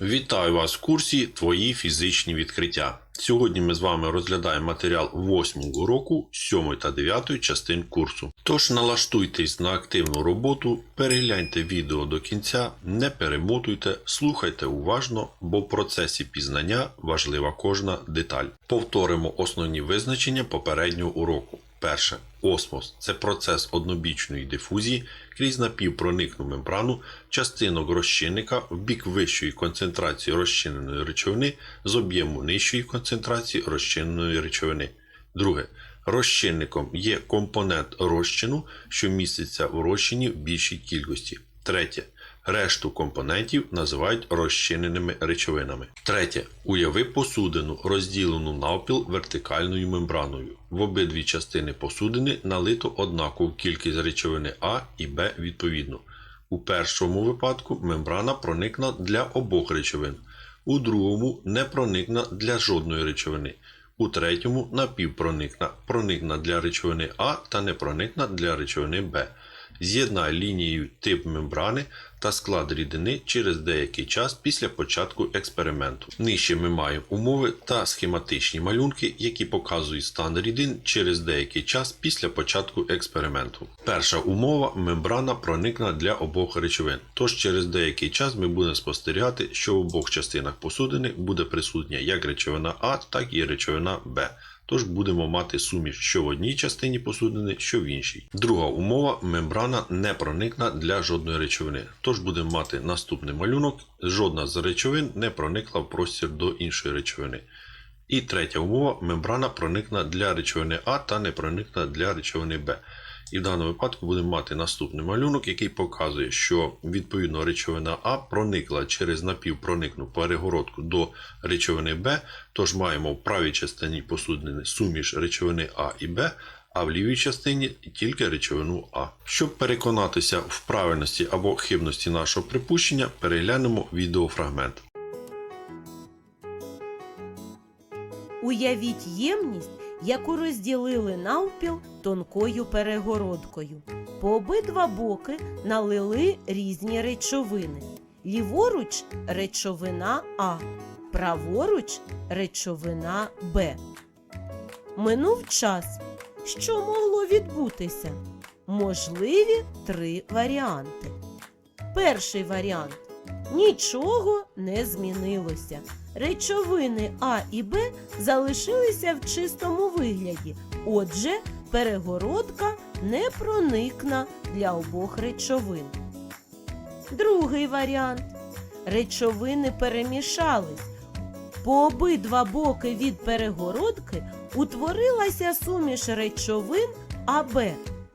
Вітаю вас в курсі Твої фізичні відкриття. Сьогодні ми з вами розглядаємо матеріал 8 уроку 7 та 9 частин курсу. Тож налаштуйтесь на активну роботу, перегляньте відео до кінця, не перемотуйте, слухайте уважно, бо в процесі пізнання важлива кожна деталь. Повторимо основні визначення попереднього уроку. Перше. Осмос це процес однобічної дифузії крізь напівпроникну мембрану частинок розчинника в бік вищої концентрації розчиненої речовини з об'єму нижчої концентрації розчиненої речовини. Друге. Розчинником є компонент розчину, що міститься в розчині в більшій кількості. Третє. Решту компонентів називають розчиненими речовинами. Третє. Уяви посудину, розділену навпіл вертикальною мембраною. В обидві частини посудини налито однакову кількість речовини А і Б відповідно. У першому випадку мембрана проникна для обох речовин, у другому не проникна для жодної речовини. У третьому напівпроникна проникна для речовини А та не проникна для речовини Б. З'єднай лінією тип мембрани та склад рідини через деякий час після початку експерименту. Нижче ми маємо умови та схематичні малюнки, які показують стан рідин через деякий час після початку експерименту. Перша умова мембрана проникна для обох речовин. Тож через деякий час ми будемо спостерігати, що в обох частинах посудини буде присутня як речовина А, так і речовина Б. Тож будемо мати суміш що в одній частині посудини, що в іншій. Друга умова мембрана не проникна для жодної речовини. Тож будемо мати наступний малюнок: жодна з речовин не проникла в простір до іншої речовини. І третя умова мембрана проникна для речовини А та не проникна для речовини Б. І в даному випадку будемо мати наступний малюнок, який показує, що відповідно речовина А проникла через напівпроникну перегородку до речовини Б, тож маємо в правій частині посудини суміш речовини А і Б, а в лівій частині тільки речовину А. Щоб переконатися в правильності або хибності нашого припущення, переглянемо відеофрагмент. Уявіть ємність, яку розділили навпіл тонкою перегородкою. По обидва боки налили різні речовини. Ліворуч речовина А, праворуч речовина Б. Минув час. Що могло відбутися? Можливі три варіанти. Перший варіант. Нічого не змінилося. Речовини А і Б залишилися в чистому вигляді. Отже, перегородка не проникна для обох речовин. Другий варіант. Речовини перемішались. По обидва боки від перегородки утворилася суміш речовин АБ.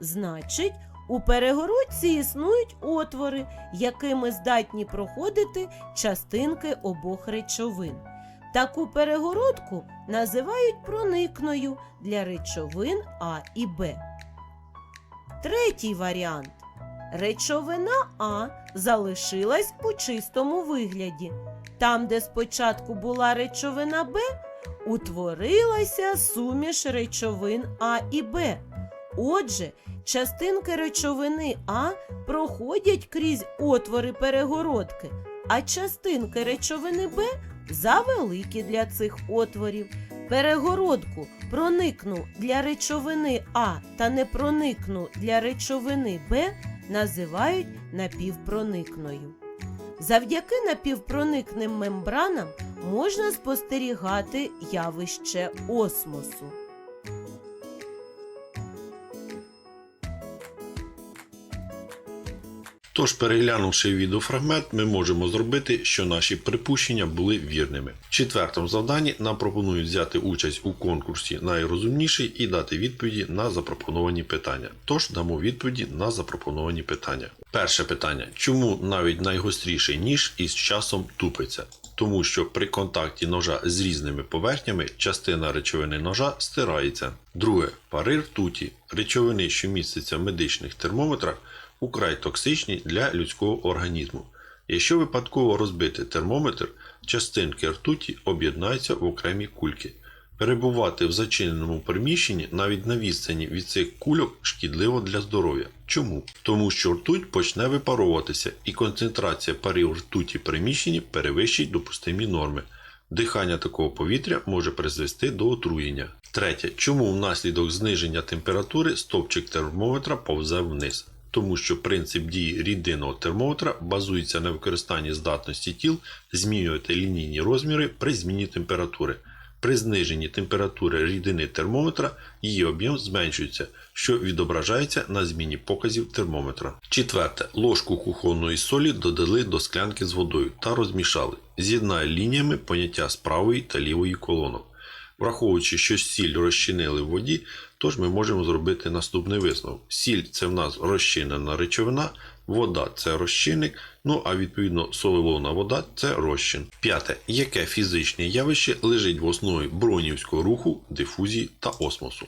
Значить, у перегородці існують отвори, якими здатні проходити частинки обох речовин. Таку перегородку називають проникною для речовин А і Б. Третій варіант. Речовина А залишилась у чистому вигляді. Там, де спочатку була речовина Б, утворилася суміш речовин А і Б. Отже, частинки речовини А проходять крізь отвори перегородки, а частинки речовини Б завеликі для цих отворів. Перегородку проникну для речовини А та не проникну для речовини Б називають напівпроникною. Завдяки напівпроникним мембранам можна спостерігати явище осмосу. Тож, переглянувши відеофрагмент, ми можемо зробити, що наші припущення були вірними. В четвертому завданні нам пропонують взяти участь у конкурсі найрозумніший і дати відповіді на запропоновані питання. Тож дамо відповіді на запропоновані питання. Перше питання: чому навіть найгостріший ніж із часом тупиться? Тому що при контакті ножа з різними поверхнями частина речовини ножа стирається. Друге, пари ртуті, речовини, що містяться в медичних термометрах, украй токсичні для людського організму. Якщо випадково розбити термометр, частинки ртуті об'єднаються в окремі кульки. Перебувати в зачиненому приміщенні навіть на відстані від цих кульок шкідливо для здоров'я. Чому? Тому що ртуть почне випаровуватися і концентрація парів ртуті приміщенні перевищить допустимі норми. Дихання такого повітря може призвести до отруєння. Третє. Чому внаслідок зниження температури стопчик термометра повзе вниз? Тому що принцип дії рідинного термометра базується на використанні здатності тіл змінювати лінійні розміри при зміні температури. При зниженні температури рідини термометра її об'єм зменшується, що відображається на зміні показів термометра. Четверте. Ложку кухонної солі додали до склянки з водою та розмішали. З'єднай лініями поняття з правої та лівої колонок. Враховуючи, що сіль розчинили в воді, тож ми можемо зробити наступний висновок. Сіль це в нас розчинена речовина, вода це розчинник, ну а відповідно солевона вода це розчин. П'яте. Яке фізичне явище лежить в основі бронівського руху, дифузії та осмосу?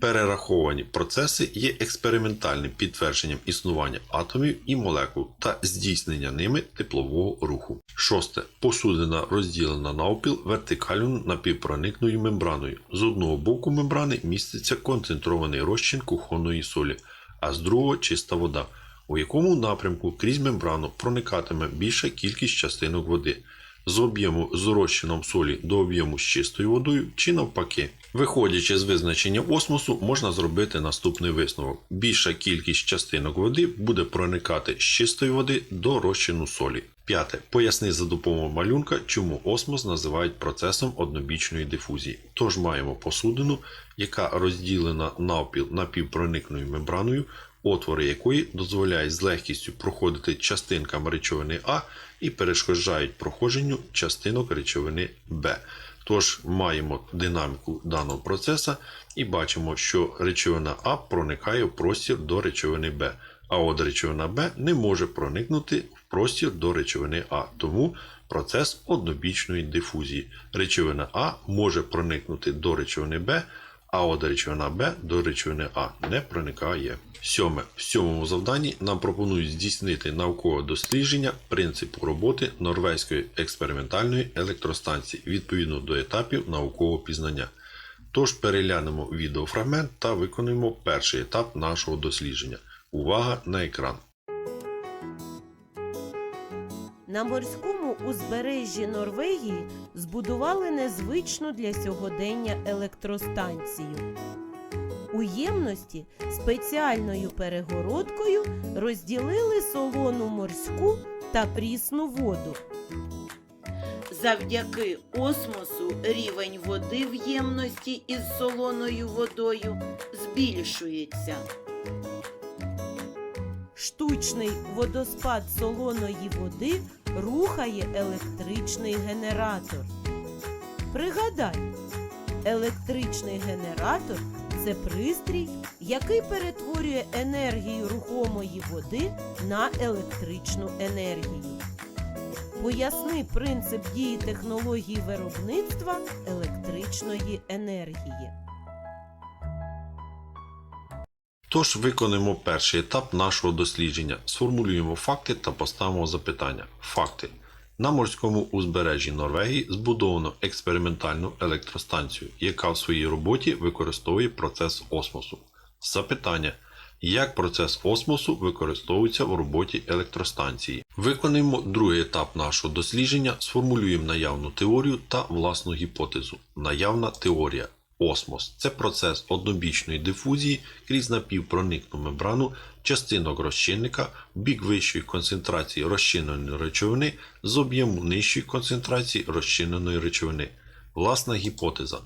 Перераховані процеси є експериментальним підтвердженням існування атомів і молекул та здійснення ними теплового руху. Шосте. Посудина розділена навпіл вертикальною напівпроникною мембраною. З одного боку мембрани міститься концентрований розчин кухонної солі, а з другого чиста вода, у якому напрямку крізь мембрану проникатиме більша кількість частинок води з об'єму з розчином солі до об'єму з чистою водою чи навпаки. Виходячи з визначення осмосу, можна зробити наступний висновок. Більша кількість частинок води буде проникати з чистої води до розчину солі. П'яте. Поясни за допомогою малюнка, чому осмос називають процесом однобічної дифузії. Тож маємо посудину, яка розділена навпіл напівпроникною мембраною, отвори якої дозволяють з легкістю проходити частинкам речовини А і перешкоджають проходженню частинок речовини Б. Тож маємо динаміку даного процесу і бачимо, що речовина А проникає в простір до речовини Б, а от речовина Б не може проникнути в простір до речовини А. Тому процес однобічної дифузії. Речовина А може проникнути до речовини Б, а от речовина Б до речовини А не проникає. Сьоме. В сьомому завданні нам пропонують здійснити наукове дослідження принципу роботи норвезької експериментальної електростанції відповідно до етапів наукового пізнання. Тож переглянемо відеофрагмент та виконуємо перший етап нашого дослідження. Увага на екран. На морському узбережжі Норвегії збудували незвичну для сьогодення електростанцію. У ємності спеціальною перегородкою розділили солону морську та прісну воду. Завдяки осмосу рівень води в ємності із солоною водою збільшується. Штучний водоспад солоної води рухає електричний генератор. Пригадай, електричний генератор це пристрій, який перетворює енергію рухомої води на електричну енергію. Поясни принцип дії технології виробництва електричної енергії. Тож виконаємо перший етап нашого дослідження. Сформулюємо факти та поставимо запитання. Факти. На морському узбережжі Норвегії збудовано експериментальну електростанцію, яка в своїй роботі використовує процес осмосу. Запитання. Як процес осмосу використовується в роботі електростанції? Виконаємо другий етап нашого дослідження, сформулюємо наявну теорію та власну гіпотезу. Наявна теорія. Осмос це процес однобічної дифузії крізь напівпроникну мембрану частинок розчинника в бік вищої концентрації розчиненої речовини з об'єму нижчої концентрації розчиненої речовини. Власна гіпотеза.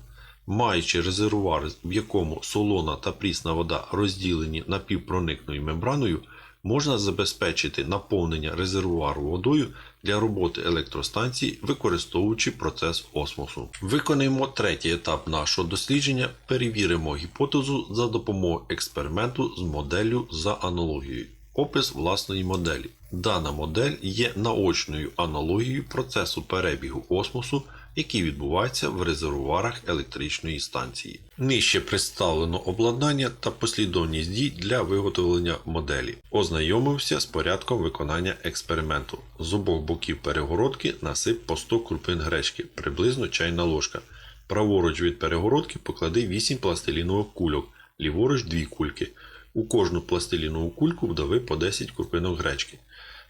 Маючи резервуар, в якому солона та прісна вода розділені напівпроникною мембраною, можна забезпечити наповнення резервуару водою для роботи електростанції, використовуючи процес осмосу. Виконаємо третій етап нашого дослідження, перевіримо гіпотезу за допомогою експерименту з моделлю за аналогією. Опис власної моделі. Дана модель є наочною аналогією процесу перебігу осмосу, який відбувається в резервуарах електричної станції. Нижче представлено обладнання та послідовність дій для виготовлення моделі. Ознайомився з порядком виконання експерименту. З обох боків перегородки насип по 100 крупин гречки, приблизно чайна ложка. Праворуч від перегородки поклади 8 пластилінових кульок, ліворуч 2 кульки. У кожну пластилінову кульку вдави по 10 крупинок гречки.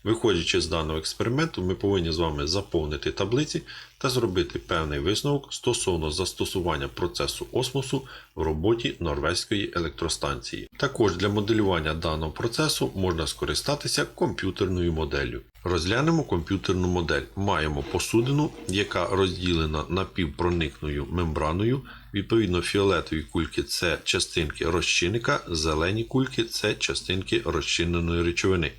Виходячи з даного експерименту, ми повинні з вами заповнити таблиці та зробити певний висновок стосовно застосування процесу осмосу в роботі норвезької електростанції. Також для моделювання даного процесу можна скористатися комп'ютерною моделлю. Розглянемо комп'ютерну модель. Маємо посудину, яка розділена напівпроникною мембраною. Відповідно, фіолетові кульки це частинки розчинника, зелені кульки це частинки розчиненої речовини.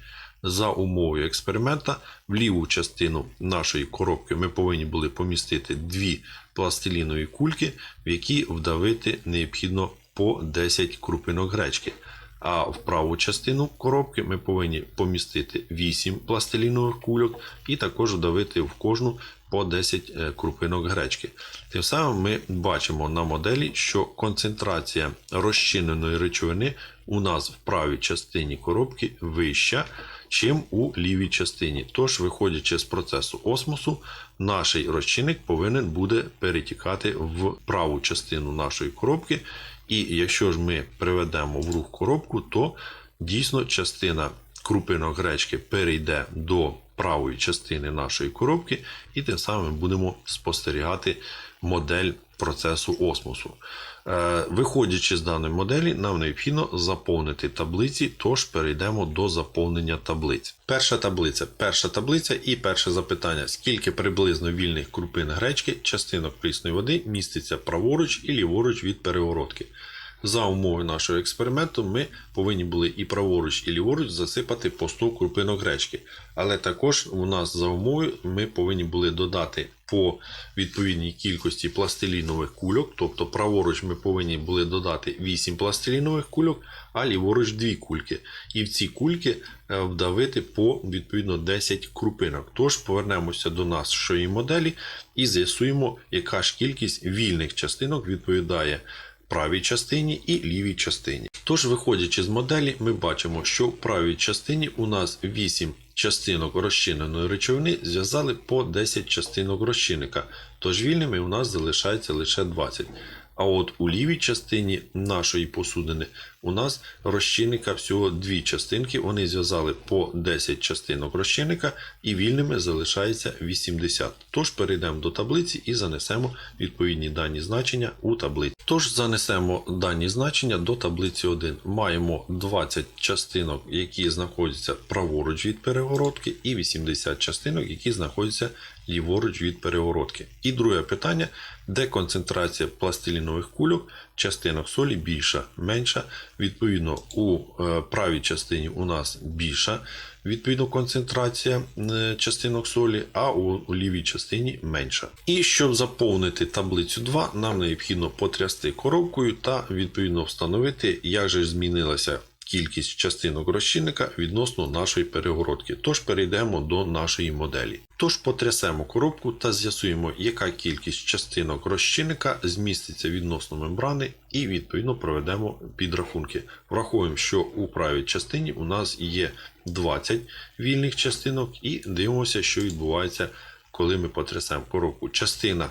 За умовою експеримента в ліву частину нашої коробки ми повинні були помістити дві пластилінові кульки, в які вдавити необхідно по 10 крупинок гречки. А в праву частину коробки ми повинні помістити 8 пластилінових кульок і також вдавити в кожну по 10 е, крупинок гречки. Тим самим ми бачимо на моделі, що концентрація розчиненої речовини у нас в правій частині коробки вища, чим у лівій частині. Тож, виходячи з процесу осмосу, наш розчинник повинен буде перетікати в праву частину нашої коробки. І якщо ж ми приведемо в рух коробку, то дійсно частина крупинок гречки перейде до правої частини нашої коробки, і тим самим будемо спостерігати модель процесу осмосу. Е, Виходячи з даної моделі, нам необхідно заповнити таблиці, тож перейдемо до заповнення таблиць. Перша таблиця. Перша таблиця і перше запитання: скільки приблизно вільних крупин гречки, частинок прісної води міститься праворуч і ліворуч від перегородки. За умовою нашого експерименту ми повинні були і праворуч, і ліворуч засипати по 100 крупинок гречки. Але також у нас за умовою ми повинні були додати по відповідній кількості пластилінових кульок. Тобто праворуч ми повинні були додати 8 пластилінових кульок, а ліворуч 2 кульки. І в ці кульки е, вдавити по відповідно 10 крупинок. Тож повернемося до нашої моделі і з'ясуємо, яка ж кількість вільних частинок відповідає правій частині і лівій частині. Тож, виходячи з моделі, ми бачимо, що в правій частині у нас 8 частинок розчиненої речовини зв'язали по 10 частинок розчинника, тож вільними у нас залишається лише 20. А от у лівій частині нашої посудини у нас розчинника всього дві частинки. Вони зв'язали по 10 частинок розчинника і вільними залишається 80. Тож перейдемо до таблиці і занесемо відповідні дані значення у таблицю. Тож занесемо дані значення до таблиці 1. Маємо 20 частинок, які знаходяться праворуч від перегородки, і 80 частинок, які знаходяться ліворуч від перегородки. І друге питання: де концентрація пластилінових кульок, частинок солі більша, менша. Відповідно, у е, правій частині у нас більша відповідно концентрація е, частинок солі, а у, лівій частині менша. І щоб заповнити таблицю 2, нам необхідно потрясти коробкою та відповідно встановити, як же змінилася кількість частинок розчинника відносно нашої перегородки. Тож перейдемо до нашої моделі. Тож потрясемо коробку та з'ясуємо, яка кількість частинок розчинника зміститься відносно мембрани, і відповідно проведемо підрахунки. Враховуємо, що у правій частині у нас є 20 вільних частинок, і дивимося, що відбувається, коли ми потрясемо коробку. Частина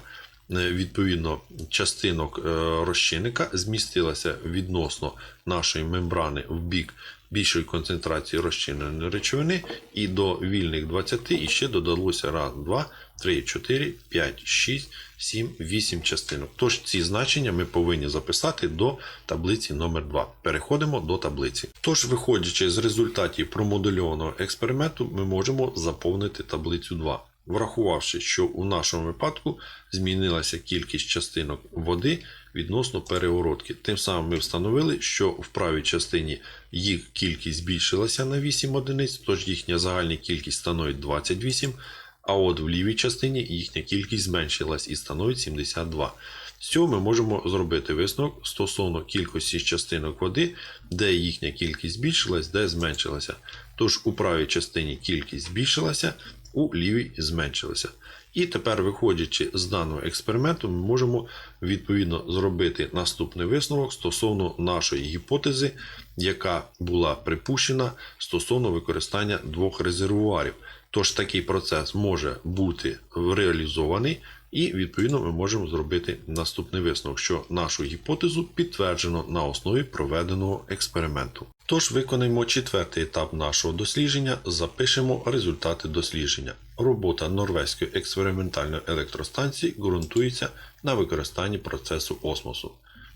відповідно частинок е, розчинника змістилася відносно нашої мембрани в бік більшої концентрації розчиненої речовини, і до вільних 20 і ще додалося 1, 2, 3, 4, 5, 6, 7, 8 частинок. Тож ці значення ми повинні записати до таблиці номер 2. Переходимо до таблиці. Тож, виходячи з результатів промодельованого експерименту, ми можемо заповнити таблицю 2. Врахувавши, що у нашому випадку змінилася кількість частинок води відносно перегородки. Тим самим ми встановили, що в правій частині їх кількість збільшилася на 8 одиниць, тож їхня загальна кількість становить 28, а от в лівій частині їхня кількість зменшилась і становить 72. З цього ми можемо зробити висновок стосовно кількості частинок води, де їхня кількість збільшилась, де зменшилася. Тож у правій частині кількість збільшилася, у лівій зменшилися. І тепер, виходячи з даного експерименту, ми можемо відповідно зробити наступний висновок стосовно нашої гіпотези, яка була припущена стосовно використання двох резервуарів. Тож такий процес може бути реалізований, і відповідно ми можемо зробити наступний висновок, що нашу гіпотезу підтверджено на основі проведеного експерименту. Тож виконаємо четвертий етап нашого дослідження, запишемо результати дослідження. Робота норвезької експериментальної електростанції ґрунтується на використанні процесу осмосу.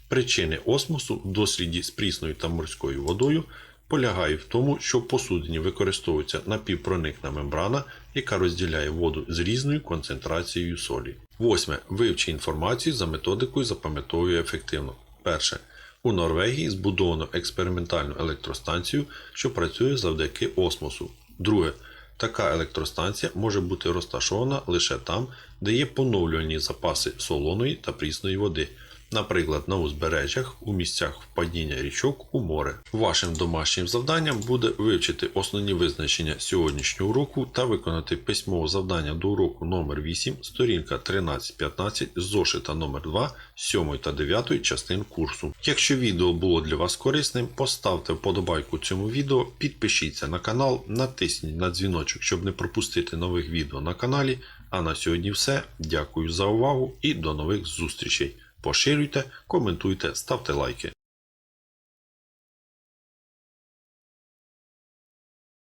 Причини осмосу в досліді з прісною та морською водою полягають в тому, що в посудині використовується напівпроникна мембрана, яка розділяє воду з різною концентрацією солі. Восьме. Вивчи інформацію за методикою запам'ятовує ефективно. Перше. У Норвегії збудовано експериментальну електростанцію, що працює завдяки осмосу. Друге. Така електростанція може бути розташована лише там, де є поновлювальні запаси солоної та прісної води, наприклад, на узбережжях, у місцях впадіння річок у море. Вашим домашнім завданням буде вивчити основні визначення сьогоднішнього уроку та виконати письмове завдання до уроку номер 8 сторінка 13-15 з зошита номер 2 7 та 9 частин курсу. Якщо відео було для вас корисним, поставте вподобайку цьому відео, підпишіться на канал, натисніть на дзвіночок, щоб не пропустити нових відео на каналі. А на сьогодні все. Дякую за увагу і до нових зустрічей. Поширюйте, коментуйте, ставте лайки.